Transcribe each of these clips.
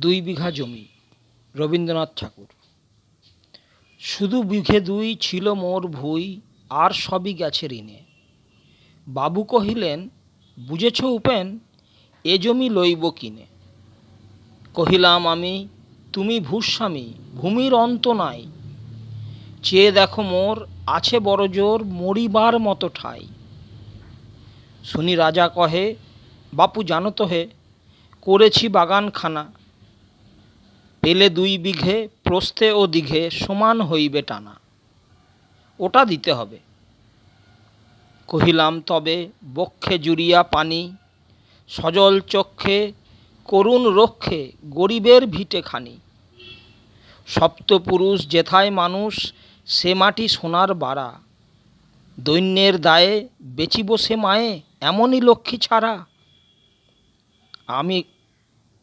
দুই বিঘা জমি। রবীন্দ্রনাথ ঠাকুর। শুধু বিঘে দুই ছিল মোর ভুই, আর সবই গেছে ঋণে। বাবু কহিলেন, বুঝেছ উপেন, এ জমি লইব কিনে? কহিলাম, আমি, তুমি ভূস্বামী ভূমির অন্ত নাই। চেয়ে দেখো মোর আছে বড় জোর মরিবার মতো ঠাই। শুনি রাজা কহে, বাপু জানো তো হে, করেছি বাগানখানা পেলে দুই বিঘে প্রস্থে ও দিঘে সমান হইবে টানা। ওটা দিতে হবে। কহিলাম, তবে বক্ষে জুড়িয়া পানি, সজল চক্ষে করুণ রক্ষে গরিবের ভিটে খানি। সপ্তপুরুষ যেথায় মানুষ, সে মাটি সোনার বাড়া। দৈন্যের দায়ে বেচিব সে মায়ে, এমনই লক্ষ্মী ছাড়া। আমি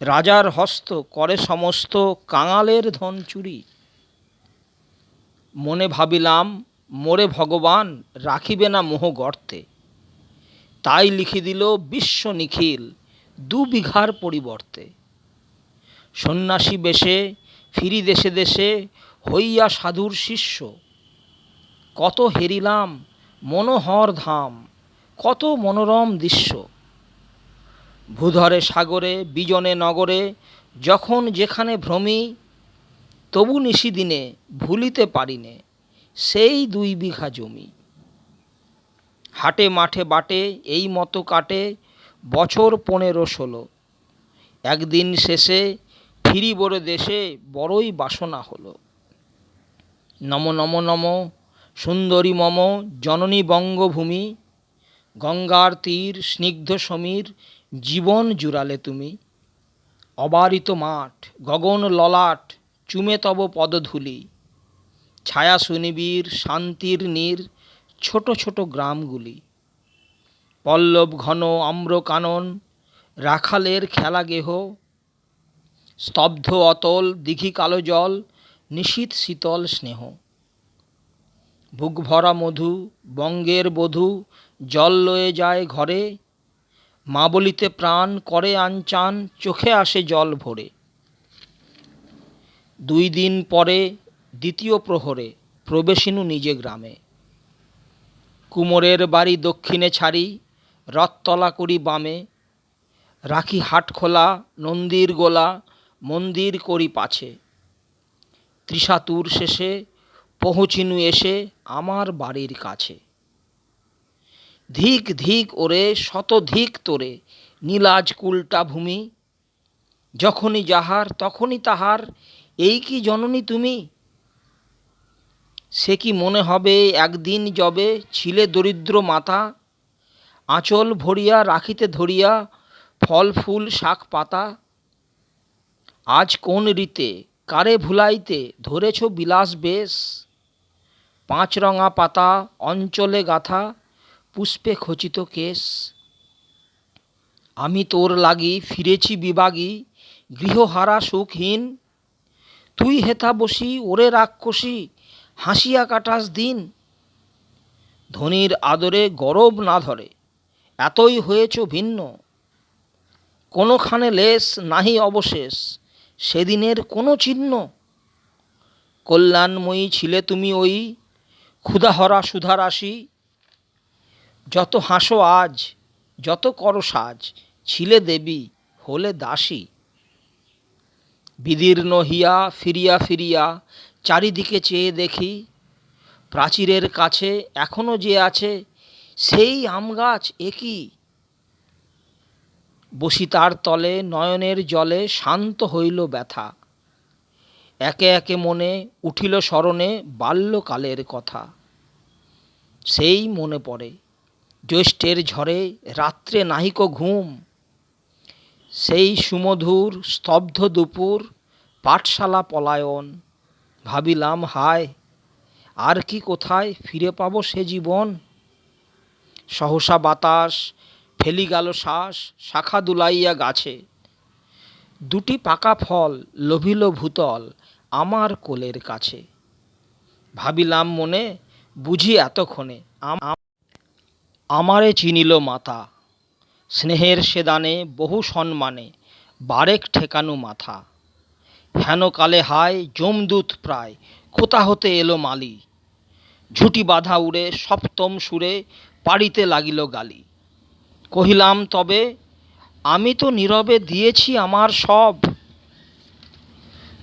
রাজার হস্ত করে সমস্ত কাঙালের ধন চুরি। মনে ভাবিলাম, মোরে ভগবান, রাখিবে না মোহ গর্তে। তাই লিখি দিল বিশ্ব নিখিল দু বিঘার পরিবর্তে। সন্ন্যাসী বেশে, ফিরি দেশে দেশে হইয়া সাধুর শিষ্য। কত হেরিলাম, মনোহর ধাম, কত মনোরম দৃশ্য। ভূধরে সাগরে, বিজনে নগরে, যখন যেখানে ভ্রমি, তবু নিশিদিনে ভুলিতে পারিনে, সেই দুই বিঘা জমি। হাটে, মাঠে, বাটে, এই মতো কাটে, বছর পনেরো ষোলো। একদিন শেষে ফিরি বড় দেশে, বড়ই বাসনা হলো। নম নম নম, সুন্দরী মম, জননী বঙ্গভূমি, গঙ্গার তীর, স্নিগ্ধ সমীর জীবন জুড়ালে তুমি। অবারিত মাঠ, গগন ললাট, চুমে তব পদধূলি। ছায়া সুনিবির শান্তির নীর, ছোট ছোট গ্রামগুলি। পল্লব ঘন আম্র কানন রাখালের খেলা গেহ। স্তব্ধ অতল দিঘি কালো জল নিশীত শীতল স্নেহ। বুক ভরা মধু, বঙ্গের বধূ, জল লয়ে যায় ঘরে। মা বলিতে প্রাণ করে আনচান, চোখে আসে জল ভরে। দুই দিন পরে দ্বিতীয় প্রহরে প্রবেশিনু নিজে গ্রামে। কুমোরের বাড়ি দক্ষিণে ছাড়ি, রথতলা করি বামে। রাখি হাট খোলা, নন্দীর গোলা, মন্দির করি পাছে। ত্রিশাতুর শেষে পৌঁছিনু এসে আমার বাড়ির কাছে। ধিক ধিক ওরে, শত ধিক তোরে, নীলাজ কুলটা ভূমি। যখনই যাহার, তখনই তাহার, এই কি জননী তুমি? সে কি মনে হবে, একদিন যবে ছিলে দরিদ্র মাতা, আঁচল ভরিয়া রাখিতে ধরিয়া ফল, ফুল, শাক, পাতা। আজ কোন রীতে, কারে ভুলাইতে ধরেছ বিলাস বেশ? পাঁচ রঙা পাতা, অঞ্চলে গাথা পুষ্পে খচিত কেশ আমি তোর লাগি ফিরেছি বিবাগী, গৃহহারা সুখহীন। তুই হেথা বসি, ওরে রাক্ষসী, হাসিয়া কাটাস দিন। ধনির আদরে গরব না ধরে, এতই হয়েছ ভিন্ন। কোনোখানে লেশ নাহি অবশেষ, সেদিনের কোনো চিহ্ন। কল্যাণময়ী ছিলে তুমি ওই ক্ষুধাহরা সুধারাশি যত হাসো আজ, যত করো সাজ, ছিলে দেবী, হলে দাসী। বিদীর্ণ হিয়া ফিরিয়া ফিরিয়া চারিদিকে চেয়ে দেখি, প্রাচীরের কাছে এখনও যে আছে, সেই আম গাছ একই বসি তার তলে নয়নের জলে শান্ত হইল ব্যথা। একে একে মনে উঠিল স্মরণে বাল্যকালের কথা। সেই মনে পড়ে। জ্যৈষ্ঠের ঝড়ে রাত্রে নাহিক ঘুম। সেই সুমধুর স্তব্ধ দুপুর পাঠশালা পলায়ন। ভাবিলাম, হায়, আর কি কোথায় ফিরে পাব সে জীবন? সহসা বাতাস ফেলি গেল শ্বাস, শাখা দুলাইয়া গাছে। দুটি পাকা ফল লোভিল ভূতল আমার কোলের কাছে। ভাবিলাম মনে, বুঝি এতক্ষণে আম- আমারে চিনিল মাতা স্নেহের সেদানে বহু সম্মানে, বারেক ঠেকানো মাথা। হেন কালে হায় যমদূত প্রায়, কোথা হতে এলো মালি? ঝুটি বাঁধা উড়ে সপ্তম সুরে পাড়িতে লাগিল গালি। কহিলাম, তবে আমি তো নীরবে দিয়েছি আমার সব।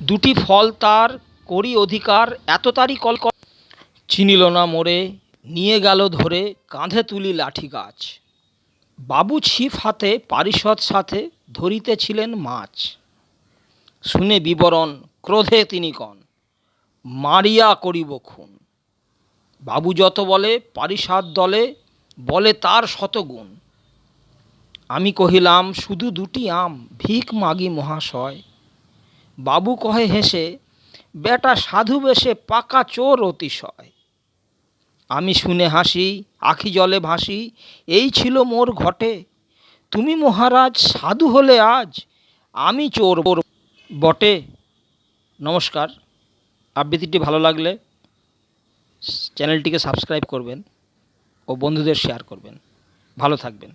দুটি ফল তার করি অধিকার, এত তারই কল চিনিল না মোরে নিয়ে গেল ধরে কাঁধে তুলি লাঠি গাছ। বাবু ছিপ হাতে পারিষদ সাথে ধরিতেছিলেন মাছ। শুনে বিবরণ, ক্রোধে তিনি কন, মারিয়া করিব খুন। বাবু যত বলে, পারিষদ দলে, বলে তার শতগুণ আমি কহিলাম, শুধু দুটি আম, ভিক মাগি মহাশয়। বাবু কহে হেসে, বেটা সাধু বেশে পাকা চোর অতিশয়। আমি শুনে হাসি, আখি জলে ভাসি, এই ছিল মোর ঘটে। তুমি মহারাজ সাধু হলে আজ, আমি চোর বটে। নমস্কার, আবৃত্তিটি ভালো লাগলে চ্যানেলটিকে সাবস্ক্রাইব করবেন ও বন্ধুদের শেয়ার করবেন। ভালো থাকবেন।